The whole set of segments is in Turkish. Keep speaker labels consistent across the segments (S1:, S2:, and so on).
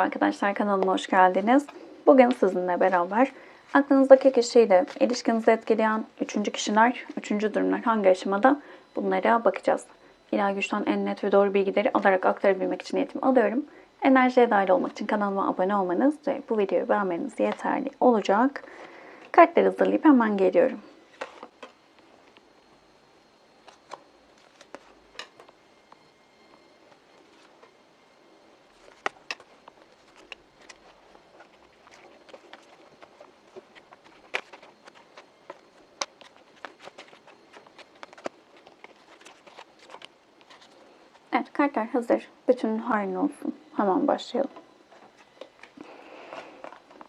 S1: Merhaba arkadaşlar kanalıma hoş geldiniz. Bugün sizinle beraber aklınızdaki kişiyle ilişkinizi etkileyen üçüncü kişiler, üçüncü durumlar hangi aşamada bunlara bakacağız. İlahi güçten en net ve doğru bilgileri alarak aktarabilmek için niyetimi alıyorum. Enerjiye dahil olmak için kanalıma abone olmanız ve bu videoyu beğenmeniz yeterli olacak. Kartları hazırlayıp hemen geliyorum. Evet kartlar hazır. Bütün hayrın olsun. Hemen başlayalım.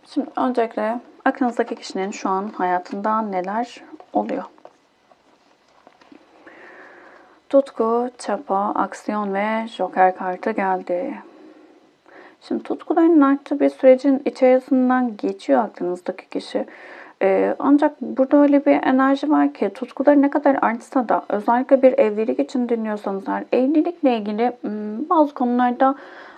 S1: Şimdi öncelikle aklınızdaki kişinin şu an hayatında neler oluyor? Tutku, çapa, aksiyon ve joker kartı geldi. Şimdi tutkuların arttığı bir sürecin içerisinden geçiyor aklınızdaki kişi. Ee, ancak burada öyle bir enerji var ki tutkuları ne kadar artsa da özellikle bir evlilik için dinliyorsanız eğer evlilikle ilgili bazı konularda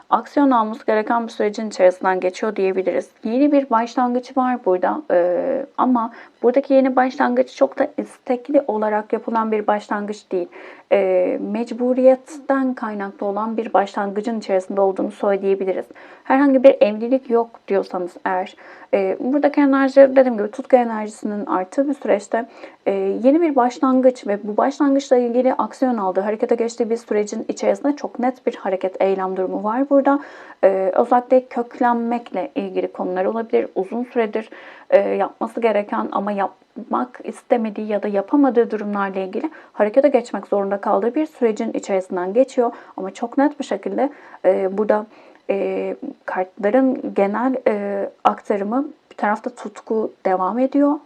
S1: aksiyon alması gereken bir sürecin içerisinden geçiyor diyebiliriz. Yeni bir başlangıç var burada ee, ama buradaki yeni başlangıç çok da istekli olarak yapılan bir başlangıç değil. Ee, mecburiyetten kaynaklı olan bir başlangıcın içerisinde olduğunu söyleyebiliriz. Herhangi bir evlilik yok diyorsanız eğer e, buradaki enerji dediğim gibi tutku enerjisinin arttığı bir süreçte e, yeni bir başlangıç ve bu başlangıçla ilgili aksiyon aldığı, harekete geçtiği bir sürecin içerisinde çok net bir hareket eylem durumu var burada. E, özellikle köklenmekle ilgili konular olabilir. Uzun süredir e, yapması gereken ama yapmak istemediği ya da yapamadığı durumlarla ilgili harekete geçmek zorunda kaldığı bir sürecin içerisinden geçiyor. Ama çok net bir şekilde e, burada e, kartların genel e, aktarımı bir tarafta tutku devam ediyor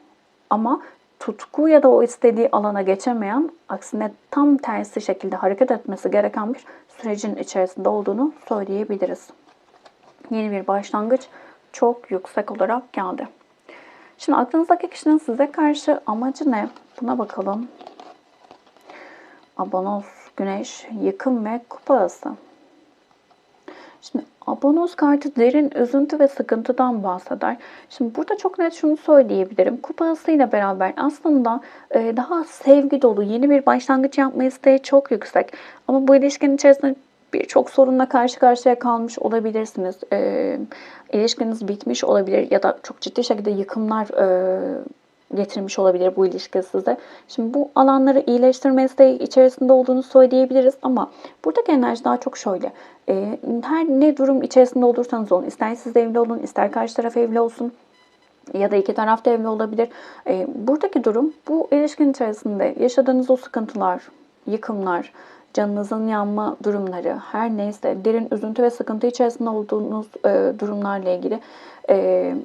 S1: ama tutku ya da o istediği alana geçemeyen aksine tam tersi şekilde hareket etmesi gereken bir sürecin içerisinde olduğunu söyleyebiliriz. Yeni bir başlangıç çok yüksek olarak geldi. Şimdi aklınızdaki kişinin size karşı amacı ne? Buna bakalım. Abonos, güneş, yıkım ve kupası. Şimdi abonos kartı derin üzüntü ve sıkıntıdan bahseder. Şimdi burada çok net şunu söyleyebilirim. Kupasıyla beraber aslında e, daha sevgi dolu yeni bir başlangıç yapma isteği çok yüksek. Ama bu ilişkinin içerisinde birçok sorunla karşı karşıya kalmış olabilirsiniz. E, ilişkiniz bitmiş olabilir ya da çok ciddi şekilde yıkımlar e, getirmiş olabilir bu ilişki size. Şimdi bu alanları iyileştirme isteği içerisinde olduğunu söyleyebiliriz ama buradaki enerji daha çok şöyle. E, her ne durum içerisinde olursanız olun, ister siz evli olun, ister karşı taraf evli olsun ya da iki taraf da evli olabilir. E, buradaki durum bu ilişkin içerisinde yaşadığınız o sıkıntılar, yıkımlar, canınızın yanma durumları, her neyse derin üzüntü ve sıkıntı içerisinde olduğunuz e, durumlarla ilgili e,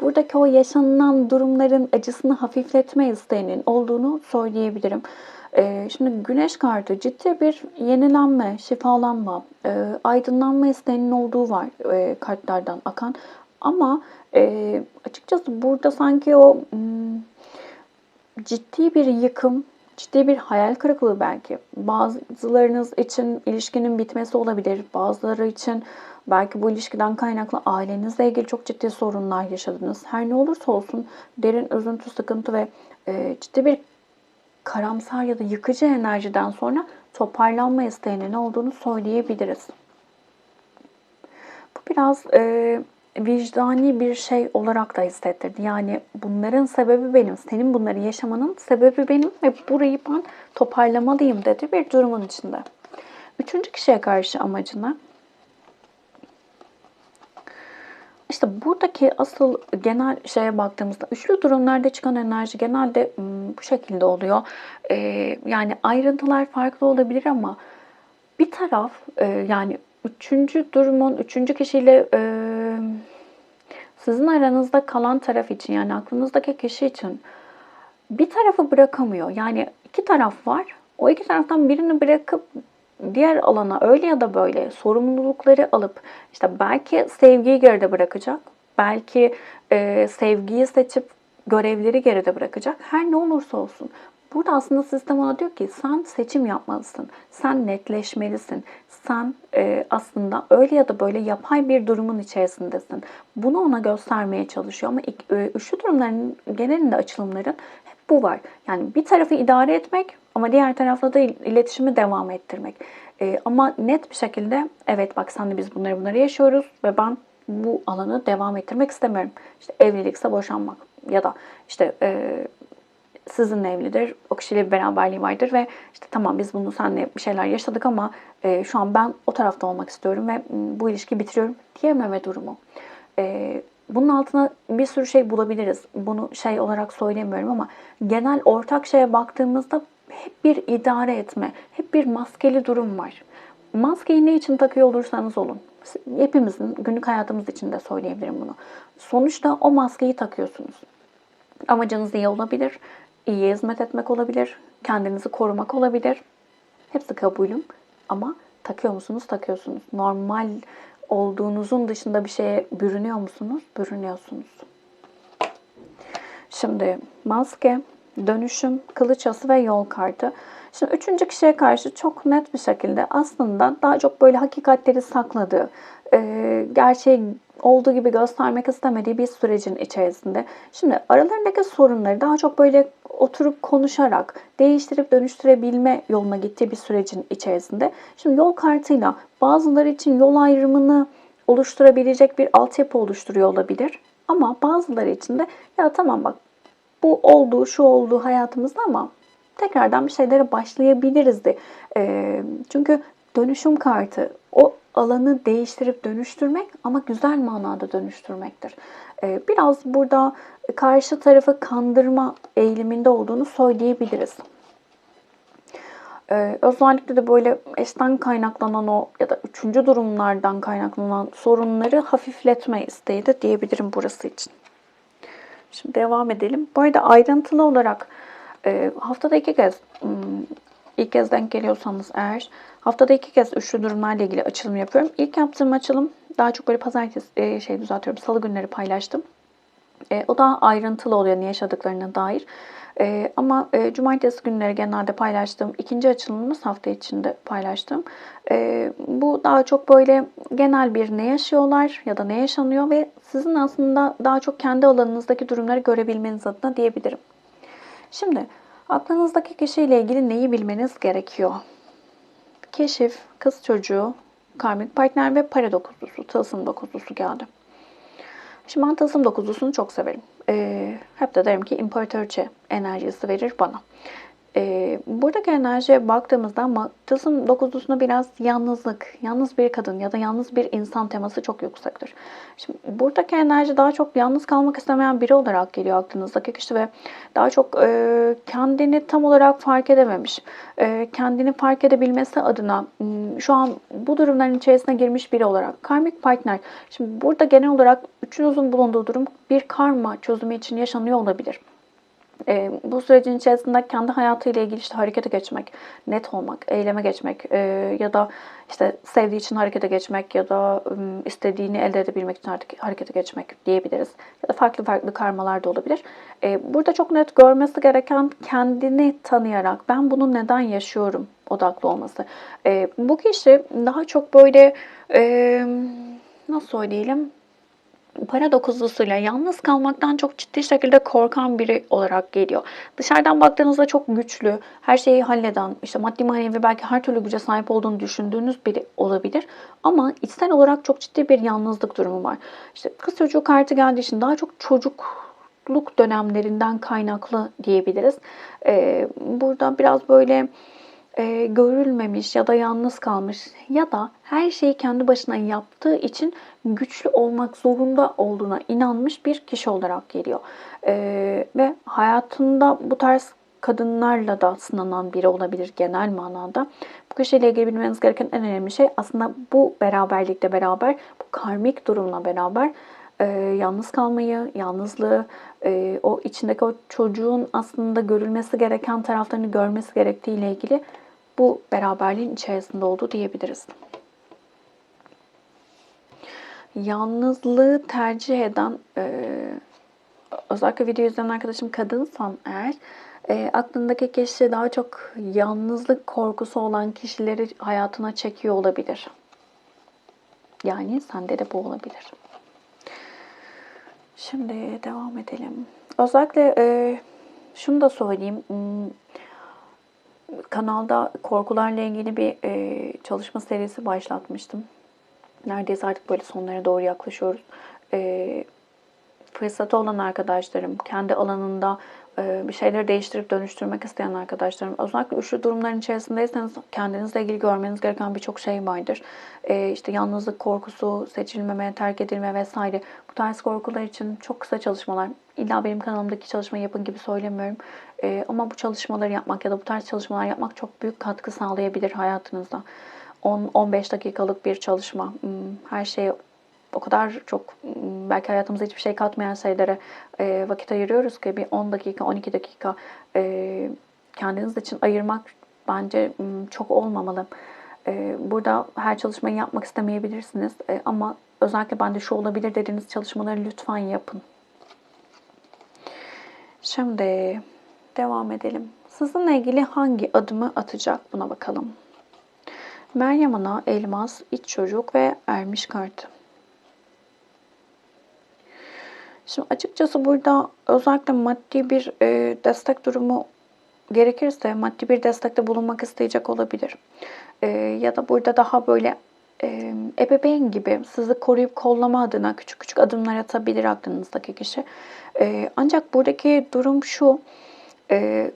S1: buradaki o yaşanılan durumların acısını hafifletme isteğinin olduğunu söyleyebilirim. Ee, şimdi güneş kartı ciddi bir yenilenme, şifalanma, e, aydınlanma isteğinin olduğu var e, kartlardan akan. Ama e, açıkçası burada sanki o hmm, ciddi bir yıkım, ciddi bir hayal kırıklığı belki. Bazılarınız için ilişkinin bitmesi olabilir. Bazıları için belki bu ilişkiden kaynaklı ailenizle ilgili çok ciddi sorunlar yaşadınız. Her ne olursa olsun derin üzüntü, sıkıntı ve e, ciddi bir karamsar ya da yıkıcı enerjiden sonra toparlanma isteğinin olduğunu söyleyebiliriz. Bu biraz e, vicdani bir şey olarak da hissettirdi. Yani bunların sebebi benim, senin bunları yaşamanın sebebi benim ve burayı ben toparlamalıyım dedi bir durumun içinde. Üçüncü kişiye karşı amacına İşte buradaki asıl genel şeye baktığımızda üçlü durumlarda çıkan enerji genelde bu şekilde oluyor. Yani ayrıntılar farklı olabilir ama bir taraf yani üçüncü durumun üçüncü kişiyle sizin aranızda kalan taraf için yani aklınızdaki kişi için bir tarafı bırakamıyor. Yani iki taraf var. O iki taraftan birini bırakıp diğer alana öyle ya da böyle sorumlulukları alıp işte belki sevgiyi geride bırakacak, belki e, sevgiyi seçip görevleri geride bırakacak. Her ne olursa olsun Burada aslında sistem ona diyor ki sen seçim yapmalısın. Sen netleşmelisin. Sen e, aslında öyle ya da böyle yapay bir durumun içerisindesin. Bunu ona göstermeye çalışıyor ama e, üçlü durumların genelinde açılımların hep bu var. Yani bir tarafı idare etmek ama diğer tarafla da il- iletişimi devam ettirmek. E, ama net bir şekilde evet bak senle biz bunları bunları yaşıyoruz ve ben bu alanı devam ettirmek istemiyorum. İşte evlilikse boşanmak ya da işte e, sizinle evlidir, o kişiyle bir beraberliği vardır ve işte tamam biz bunu seninle bir şeyler yaşadık ama e, şu an ben o tarafta olmak istiyorum ve bu ilişkiyi bitiriyorum diyememe durumu. E, bunun altına bir sürü şey bulabiliriz. Bunu şey olarak söylemiyorum ama genel ortak şeye baktığımızda hep bir idare etme, hep bir maskeli durum var. Maskeyi ne için takıyor olursanız olun. Hepimizin günlük hayatımız için de söyleyebilirim bunu. Sonuçta o maskeyi takıyorsunuz. Amacınız iyi olabilir, iyiye hizmet etmek olabilir, kendinizi korumak olabilir. Hepsi kabulüm ama takıyor musunuz? Takıyorsunuz. Normal olduğunuzun dışında bir şeye bürünüyor musunuz? Bürünüyorsunuz. Şimdi maske, dönüşüm, kılıç ası ve yol kartı. Şimdi üçüncü kişiye karşı çok net bir şekilde aslında daha çok böyle hakikatleri sakladığı, e, gerçeği olduğu gibi göstermek istemediği bir sürecin içerisinde. Şimdi aralarındaki sorunları daha çok böyle oturup konuşarak değiştirip dönüştürebilme yoluna gittiği bir sürecin içerisinde. Şimdi yol kartıyla bazıları için yol ayrımını oluşturabilecek bir altyapı oluşturuyor olabilir. Ama bazıları için de ya tamam bak bu oldu, şu oldu hayatımızda ama tekrardan bir şeylere başlayabiliriz de. Ee, çünkü dönüşüm kartı o alanı değiştirip dönüştürmek ama güzel manada dönüştürmektir. Ee, biraz burada karşı tarafı kandırma eğiliminde olduğunu söyleyebiliriz. Ee, özellikle de böyle eşten kaynaklanan o ya da üçüncü durumlardan kaynaklanan sorunları hafifletme isteği de diyebilirim burası için. Şimdi devam edelim. Bu arada ayrıntılı olarak e, haftada iki kez hmm, ilk kez denk geliyorsanız eğer haftada iki kez üçlü durumlarla ilgili açılım yapıyorum. İlk yaptığım açılım daha çok böyle pazartesi e, şey düzeltiyorum salı günleri paylaştım. E, o daha ayrıntılı oluyor ne yaşadıklarına dair. E, ama e, cumartesi günleri genelde paylaştığım ikinci açılımımız hafta içinde paylaştım. E, bu daha çok böyle genel bir ne yaşıyorlar ya da ne yaşanıyor ve sizin aslında daha çok kendi alanınızdaki durumları görebilmeniz adına diyebilirim. Şimdi aklınızdaki kişiyle ilgili neyi bilmeniz gerekiyor? Keşif, kız çocuğu, karmik partner ve para dokuzlusu, tılsım dokuzlusu geldi. Şimdi ben tılsım dokuzlusunu çok severim. Ee, hep de derim ki imparatorçe enerjisi verir bana. Ee, buradaki enerjiye baktığımızda ama tılsım dokuzlusuna biraz yalnızlık, yalnız bir kadın ya da yalnız bir insan teması çok yüksektir. Şimdi buradaki enerji daha çok yalnız kalmak istemeyen biri olarak geliyor aklınızdaki kişi ve daha çok e, kendini tam olarak fark edememiş. E, kendini fark edebilmesi adına m, şu an bu durumların içerisine girmiş biri olarak. Karmik partner. Şimdi burada genel olarak üçünüzün bulunduğu durum bir karma çözümü için yaşanıyor olabilir. E, bu sürecin içerisinde kendi hayatıyla ilgili işte harekete geçmek, net olmak, eyleme geçmek e, ya da işte sevdiği için harekete geçmek ya da e, istediğini elde edebilmek için artık harekete geçmek diyebiliriz. Ya da farklı farklı karmalar da olabilir. E, burada çok net görmesi gereken kendini tanıyarak ben bunu neden yaşıyorum odaklı olması. E, bu kişi daha çok böyle e, nasıl söyleyelim para dokuzlusuyla yalnız kalmaktan çok ciddi şekilde korkan biri olarak geliyor. Dışarıdan baktığınızda çok güçlü, her şeyi halleden, işte maddi manevi belki her türlü güce sahip olduğunu düşündüğünüz biri olabilir. Ama içsel olarak çok ciddi bir yalnızlık durumu var. İşte kız çocuğu kartı geldiği için daha çok çocukluk dönemlerinden kaynaklı diyebiliriz. Ee, burada biraz böyle e, görülmemiş ya da yalnız kalmış ya da her şeyi kendi başına yaptığı için güçlü olmak zorunda olduğuna inanmış bir kişi olarak geliyor. E, ve hayatında bu tarz kadınlarla da sınanan biri olabilir genel manada. Bu kişiyle ilgili bilmeniz gereken en önemli şey aslında bu beraberlikle beraber, bu karmik durumla beraber e, yalnız kalmayı, yalnızlığı, e, o içindeki o çocuğun aslında görülmesi gereken taraflarını görmesi gerektiği ile ilgili bu beraberliğin içerisinde oldu diyebiliriz. Yalnızlığı tercih eden, e, özellikle video izleyen arkadaşım kadınsan eğer, E, aklındaki kişi daha çok yalnızlık korkusu olan kişileri hayatına çekiyor olabilir. Yani sende de bu olabilir. Şimdi devam edelim. Özellikle e, şunu da söyleyeyim. Hmm, Kanalda korkularla ilgili bir e, çalışma serisi başlatmıştım. Neredeyse artık böyle sonlara doğru yaklaşıyoruz. E, fırsatı olan arkadaşlarım, kendi alanında bir şeyleri değiştirip dönüştürmek isteyen arkadaşlarım, özellikle üçlü durumların içerisindeyseniz kendinizle ilgili görmeniz gereken birçok şey vardır. E, işte yalnızlık korkusu, seçilmeme, terk edilme vesaire. Bu tarz korkular için çok kısa çalışmalar. İlla benim kanalımdaki çalışmayı yapın gibi söylemiyorum. E, ama bu çalışmaları yapmak ya da bu tarz çalışmalar yapmak çok büyük katkı sağlayabilir hayatınızda. 10-15 dakikalık bir çalışma. Hmm, her şeye o kadar çok belki hayatımıza hiçbir şey katmayan şeylere e, vakit ayırıyoruz ki bir 10 dakika, 12 dakika e, kendiniz için ayırmak bence çok olmamalı. E, burada her çalışmayı yapmak istemeyebilirsiniz e, ama özellikle bende şu olabilir dediğiniz çalışmaları lütfen yapın. Şimdi devam edelim. Sizinle ilgili hangi adımı atacak buna bakalım. Meryem Ana, Elmas, İç Çocuk ve Ermiş kartı. Şimdi açıkçası burada özellikle maddi bir e, destek durumu gerekirse maddi bir destekte bulunmak isteyecek olabilir. E, ya da burada daha böyle e, ebeveyn gibi sizi koruyup kollama adına küçük küçük adımlar atabilir aklınızdaki kişi. E, ancak buradaki durum şu. E,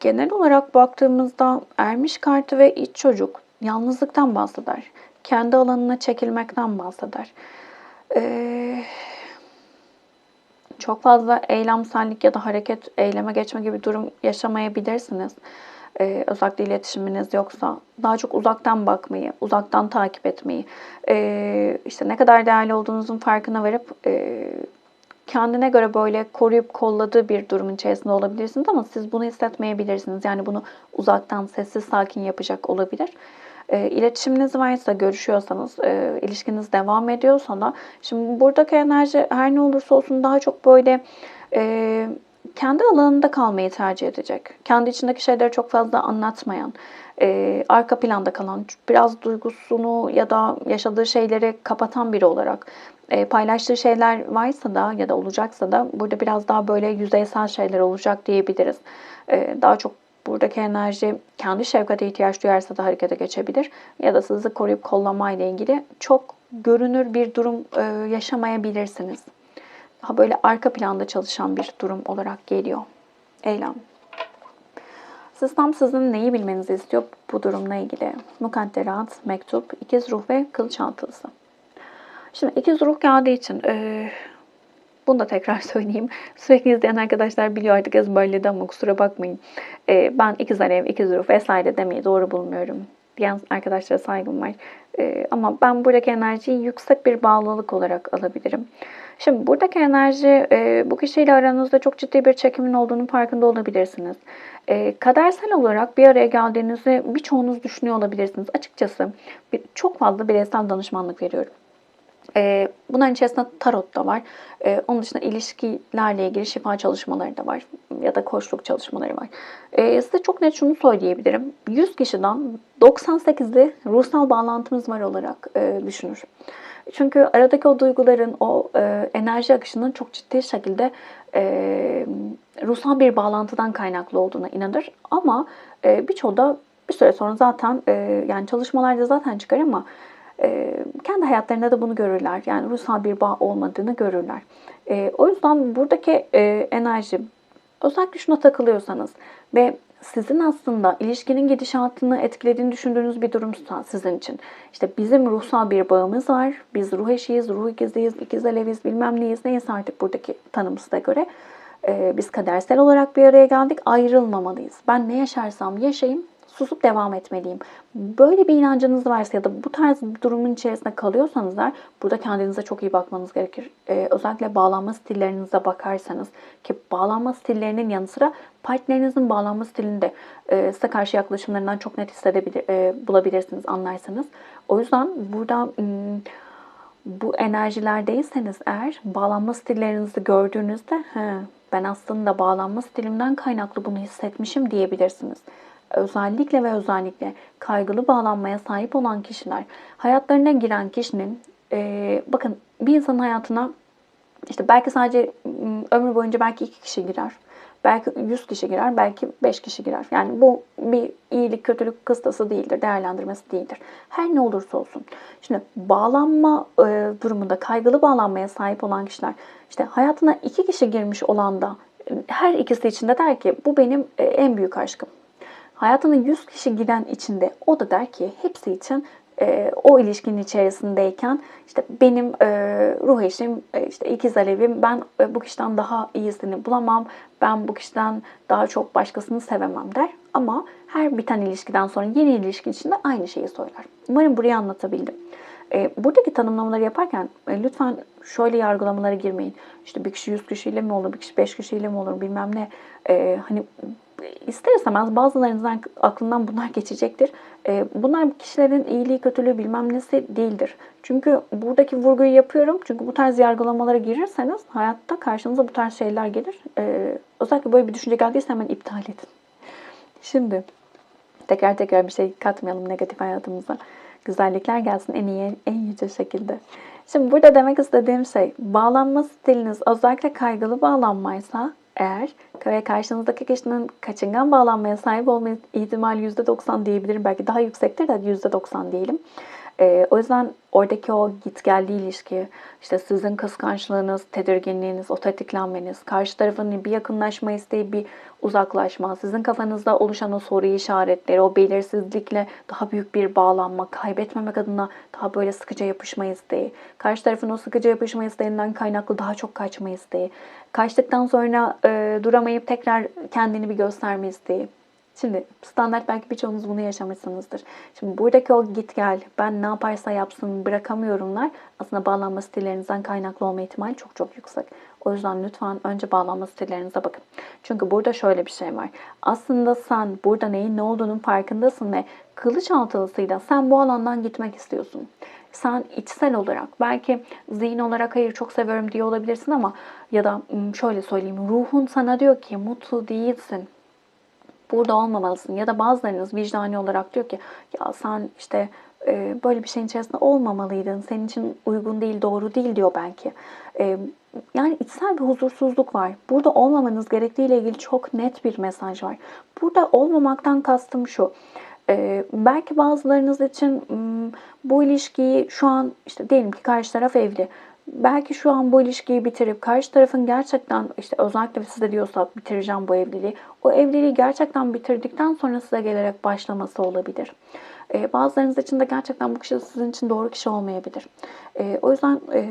S1: genel olarak baktığımızda ermiş kartı ve iç çocuk yalnızlıktan bahseder. Kendi alanına çekilmekten bahseder. Eee çok fazla eylemsellik ya da hareket, eyleme geçme gibi durum yaşamayabilirsiniz. Ee, özellikle iletişiminiz yoksa daha çok uzaktan bakmayı, uzaktan takip etmeyi, e, işte ne kadar değerli olduğunuzun farkına varıp e, kendine göre böyle koruyup kolladığı bir durumun içerisinde olabilirsiniz ama siz bunu hissetmeyebilirsiniz. Yani bunu uzaktan sessiz sakin yapacak olabilir. E, iletişiminiz varsa, görüşüyorsanız, e, ilişkiniz devam ediyorsa da şimdi buradaki enerji her ne olursa olsun daha çok böyle e, kendi alanında kalmayı tercih edecek. Kendi içindeki şeyleri çok fazla anlatmayan, e, arka planda kalan, biraz duygusunu ya da yaşadığı şeyleri kapatan biri olarak e, paylaştığı şeyler varsa da ya da olacaksa da burada biraz daha böyle yüzeysel şeyler olacak diyebiliriz. E, daha çok buradaki enerji kendi şefkate ihtiyaç duyarsa da harekete geçebilir. Ya da sizi koruyup kollama ile ilgili çok görünür bir durum e, yaşamayabilirsiniz. Daha böyle arka planda çalışan bir durum olarak geliyor. Eylem. Sistem sizin neyi bilmenizi istiyor bu durumla ilgili? Mukadderat, mektup, ikiz ruh ve kılıç altılısı. Şimdi ikiz ruh geldiği için e, bunu da tekrar söyleyeyim. Sürekli izleyen arkadaşlar biliyor artık ezberledi ama kusura bakmayın. Ee, ben ikiz alev, ikiz ruh vesaire demeyi doğru bulmuyorum. Diyen arkadaşlara saygım var. Ee, ama ben buradaki enerjiyi yüksek bir bağlılık olarak alabilirim. Şimdi buradaki enerji e, bu kişiyle aranızda çok ciddi bir çekimin olduğunu farkında olabilirsiniz. E, kadersel olarak bir araya geldiğinizi birçoğunuz düşünüyor olabilirsiniz. Açıkçası çok fazla bireysel danışmanlık veriyorum. E, bunların içerisinde tarot da var. E, onun dışında ilişkilerle ilgili şifa çalışmaları da var. Ya da koçluk çalışmaları var. E, size çok net şunu söyleyebilirim. 100 kişiden 98'i ruhsal bağlantımız var olarak e, düşünür. Çünkü aradaki o duyguların, o e, enerji akışının çok ciddi şekilde e, ruhsal bir bağlantıdan kaynaklı olduğuna inanır. Ama e, birçoğu da bir süre sonra zaten yani çalışmalarda zaten çıkar ama e, kendi hayatlarında da bunu görürler. Yani ruhsal bir bağ olmadığını görürler. E, o yüzden buradaki e, enerji özellikle şuna takılıyorsanız ve sizin aslında ilişkinin gidişatını etkilediğini düşündüğünüz bir durumsa sizin için. İşte bizim ruhsal bir bağımız var. Biz ruh eşiyiz, ruh ikiziyiz, ikiz aleviz, bilmem neyiz, neyse artık buradaki tanımımıza göre. Ee, biz kadersel olarak bir araya geldik, ayrılmamalıyız. Ben ne yaşarsam yaşayayım, susup devam etmeliyim. Böyle bir inancınız varsa ya da bu tarz bir durumun içerisinde kalıyorsanız da burada kendinize çok iyi bakmanız gerekir. Ee, özellikle bağlanma stillerinize bakarsanız ki bağlanma stillerinin yanı sıra partnerinizin bağlanma stilinde e, size karşı yaklaşımlarından çok net hissedebilir, e, bulabilirsiniz, anlarsanız. O yüzden burada bu enerjilerdeyseniz eğer bağlanma stillerinizi gördüğünüzde he, ben aslında bağlanma stilimden kaynaklı bunu hissetmişim diyebilirsiniz. Özellikle ve özellikle kaygılı bağlanmaya sahip olan kişiler, hayatlarına giren kişinin, e, bakın bir insanın hayatına işte belki sadece ömrü boyunca belki iki kişi girer. Belki 100 kişi girer, belki 5 kişi girer. Yani bu bir iyilik kötülük kıstası değildir, değerlendirmesi değildir. Her ne olursa olsun. Şimdi bağlanma e, durumunda kaygılı bağlanmaya sahip olan kişiler, işte hayatına iki kişi girmiş olan da her ikisi için de der ki bu benim en büyük aşkım. Hayatına 100 kişi giren içinde o da der ki hepsi için e, o ilişkinin içerisindeyken işte benim e, ruh eşim, e, işte ikiz alevim, ben e, bu kişiden daha iyisini bulamam, ben bu kişiden daha çok başkasını sevemem der. Ama her biten ilişkiden sonra yeni ilişki içinde aynı şeyi söyler. Umarım burayı anlatabildim. E, buradaki tanımlamaları yaparken e, lütfen şöyle yargılamalara girmeyin. İşte bir kişi 100 kişiyle mi olur, bir kişi 5 kişiyle mi olur bilmem ne. E, hani ister istemez bazılarınızın aklından bunlar geçecektir. E, bunlar kişilerin iyiliği, kötülüğü bilmem nesi değildir. Çünkü buradaki vurguyu yapıyorum. Çünkü bu tarz yargılamalara girirseniz hayatta karşınıza bu tarz şeyler gelir. E, özellikle böyle bir düşünce geldiyse hemen iptal edin. Şimdi tekrar tekrar bir şey katmayalım negatif hayatımıza. Güzellikler gelsin en iyi, en yüce şekilde. Şimdi burada demek istediğim şey bağlanma stiliniz özellikle kaygılı bağlanmaysa eğer ve karşınızdaki kişinin kaçıngan bağlanmaya sahip olma ihtimali %90 diyebilirim. Belki daha yüksektir de %90 diyelim. Ee, o yüzden oradaki o git geldi ilişki, işte sizin kıskançlığınız, tedirginliğiniz, o tetiklenmeniz, karşı tarafın bir yakınlaşma isteği, bir uzaklaşma, sizin kafanızda oluşan o soru işaretleri, o belirsizlikle daha büyük bir bağlanma, kaybetmemek adına daha böyle sıkıca yapışma isteği, karşı tarafın o sıkıca yapışma isteğinden kaynaklı daha çok kaçma isteği, kaçtıktan sonra e, duramayıp tekrar kendini bir gösterme isteği. Şimdi standart belki birçoğunuz bunu yaşamışsınızdır. Şimdi buradaki o git gel, ben ne yaparsa yapsın bırakamıyorumlar aslında bağlanma stillerinizden kaynaklı olma ihtimali çok çok yüksek. O yüzden lütfen önce bağlanma stillerinize bakın. Çünkü burada şöyle bir şey var. Aslında sen burada neyin ne olduğunun farkındasın ve kılıç altılısıyla sen bu alandan gitmek istiyorsun. Sen içsel olarak belki zihin olarak hayır çok seviyorum diye olabilirsin ama ya da şöyle söyleyeyim ruhun sana diyor ki mutlu değilsin burada olmamalısın. Ya da bazılarınız vicdani olarak diyor ki ya sen işte e, böyle bir şeyin içerisinde olmamalıydın. Senin için uygun değil, doğru değil diyor belki. E, yani içsel bir huzursuzluk var. Burada olmamanız gerektiğiyle ilgili çok net bir mesaj var. Burada olmamaktan kastım şu. E, belki bazılarınız için bu ilişkiyi şu an işte diyelim ki karşı taraf evli belki şu an bu ilişkiyi bitirip karşı tarafın gerçekten işte özellikle size diyorsa bitireceğim bu evliliği. O evliliği gerçekten bitirdikten sonra size gelerek başlaması olabilir. Ee, bazılarınız için de gerçekten bu kişi sizin için doğru kişi olmayabilir. Ee, o yüzden e,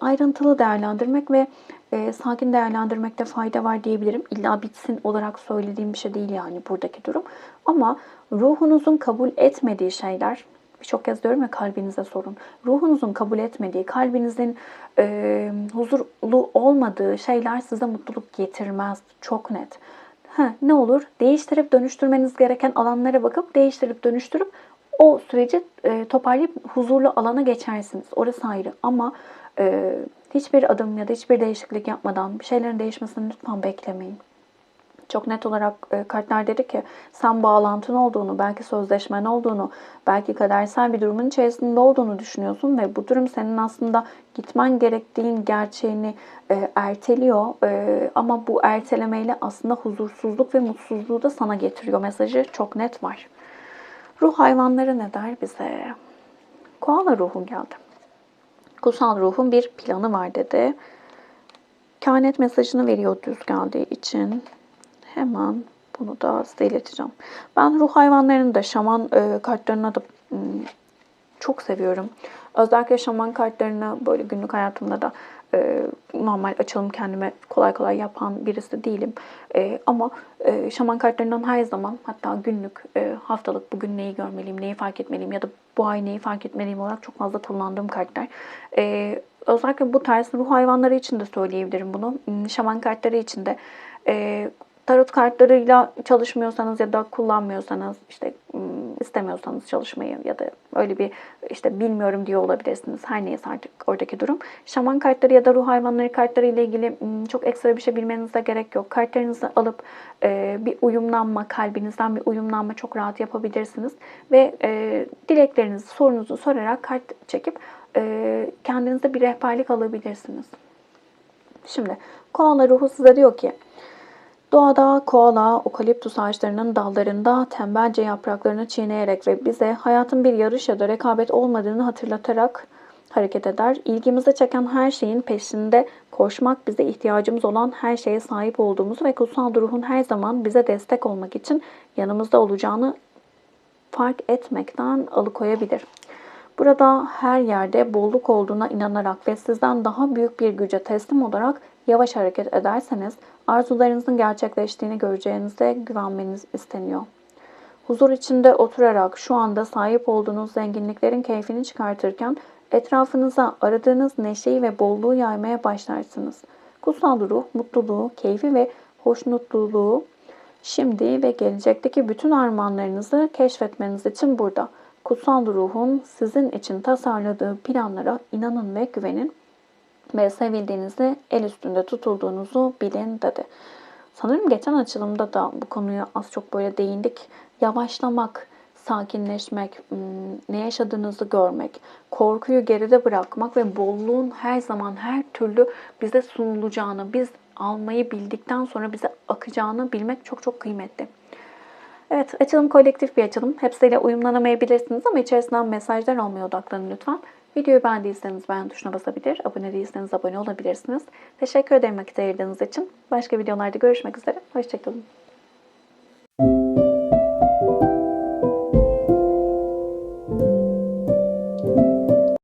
S1: ayrıntılı değerlendirmek ve e, sakin değerlendirmekte fayda var diyebilirim. İlla bitsin olarak söylediğim bir şey değil yani buradaki durum. Ama ruhunuzun kabul etmediği şeyler birçok kez diyorum ya kalbinize sorun. Ruhunuzun kabul etmediği, kalbinizin e, huzurlu olmadığı şeyler size mutluluk getirmez. Çok net. Ha, ne olur? Değiştirip dönüştürmeniz gereken alanlara bakıp değiştirip dönüştürüp o süreci e, toparlayıp huzurlu alana geçersiniz. Orası ayrı ama e, hiçbir adım ya da hiçbir değişiklik yapmadan bir şeylerin değişmesini lütfen beklemeyin çok net olarak e, kartlar dedi ki sen bağlantın olduğunu, belki sözleşmen olduğunu, belki kadersel bir durumun içerisinde olduğunu düşünüyorsun ve bu durum senin aslında gitmen gerektiğin gerçeğini e, erteliyor. E, ama bu ertelemeyle aslında huzursuzluk ve mutsuzluğu da sana getiriyor mesajı çok net var. Ruh hayvanları ne der bize? Koala ruhu geldi. Kutsal ruhun bir planı var dedi. Kehanet mesajını veriyor düz geldiği için. Hemen bunu da size ileteceğim. Ben ruh hayvanlarını da şaman e, kartlarına da m, çok seviyorum. Özellikle şaman kartlarını böyle günlük hayatımda da e, normal açılım kendime kolay kolay yapan birisi değilim. E, ama e, şaman kartlarından her zaman hatta günlük, e, haftalık bugün neyi görmeliyim, neyi fark etmeliyim ya da bu ay neyi fark etmeliyim olarak çok fazla kullandığım kartlar. E, özellikle bu tarz ruh hayvanları için de söyleyebilirim bunu. Şaman kartları için de e, tarot kartlarıyla çalışmıyorsanız ya da kullanmıyorsanız işte istemiyorsanız çalışmayı ya da öyle bir işte bilmiyorum diyor olabilirsiniz. Her neyse artık oradaki durum. Şaman kartları ya da ruh hayvanları kartları ile ilgili çok ekstra bir şey bilmenize gerek yok. Kartlarınızı alıp bir uyumlanma, kalbinizden bir uyumlanma çok rahat yapabilirsiniz. Ve dileklerinizi, sorunuzu sorarak kart çekip kendinize bir rehberlik alabilirsiniz. Şimdi koala ruhu size diyor ki Doğada koala okaliptus ağaçlarının dallarında tembelce yapraklarını çiğneyerek ve bize hayatın bir yarış ya da rekabet olmadığını hatırlatarak hareket eder. İlgimizi çeken her şeyin peşinde koşmak bize ihtiyacımız olan her şeye sahip olduğumuzu ve kutsal ruhun her zaman bize destek olmak için yanımızda olacağını fark etmekten alıkoyabilir. Burada her yerde bolluk olduğuna inanarak ve sizden daha büyük bir güce teslim olarak yavaş hareket ederseniz arzularınızın gerçekleştiğini göreceğinize güvenmeniz isteniyor. Huzur içinde oturarak şu anda sahip olduğunuz zenginliklerin keyfini çıkartırken etrafınıza aradığınız neşeyi ve bolluğu yaymaya başlarsınız. Kutsal ruh, mutluluğu, keyfi ve hoşnutluluğu şimdi ve gelecekteki bütün armağanlarınızı keşfetmeniz için burada. Kutsal ruhun sizin için tasarladığı planlara inanın ve güvenin ve sevildiğinizi, el üstünde tutulduğunuzu bilin dedi. Sanırım geçen açılımda da bu konuya az çok böyle değindik. Yavaşlamak, sakinleşmek, hmm, ne yaşadığınızı görmek, korkuyu geride bırakmak ve bolluğun her zaman her türlü bize sunulacağını, biz almayı bildikten sonra bize akacağını bilmek çok çok kıymetli. Evet, açılım kolektif bir açılım. Hepsiyle uyumlanamayabilirsiniz ama içerisinden mesajlar almaya odaklanın lütfen. Videoyu beğendiyseniz beğen tuşuna basabilir, abone değilseniz abone olabilirsiniz. Teşekkür ederim vakit ayırdığınız için. Başka videolarda görüşmek üzere. Hoşçakalın.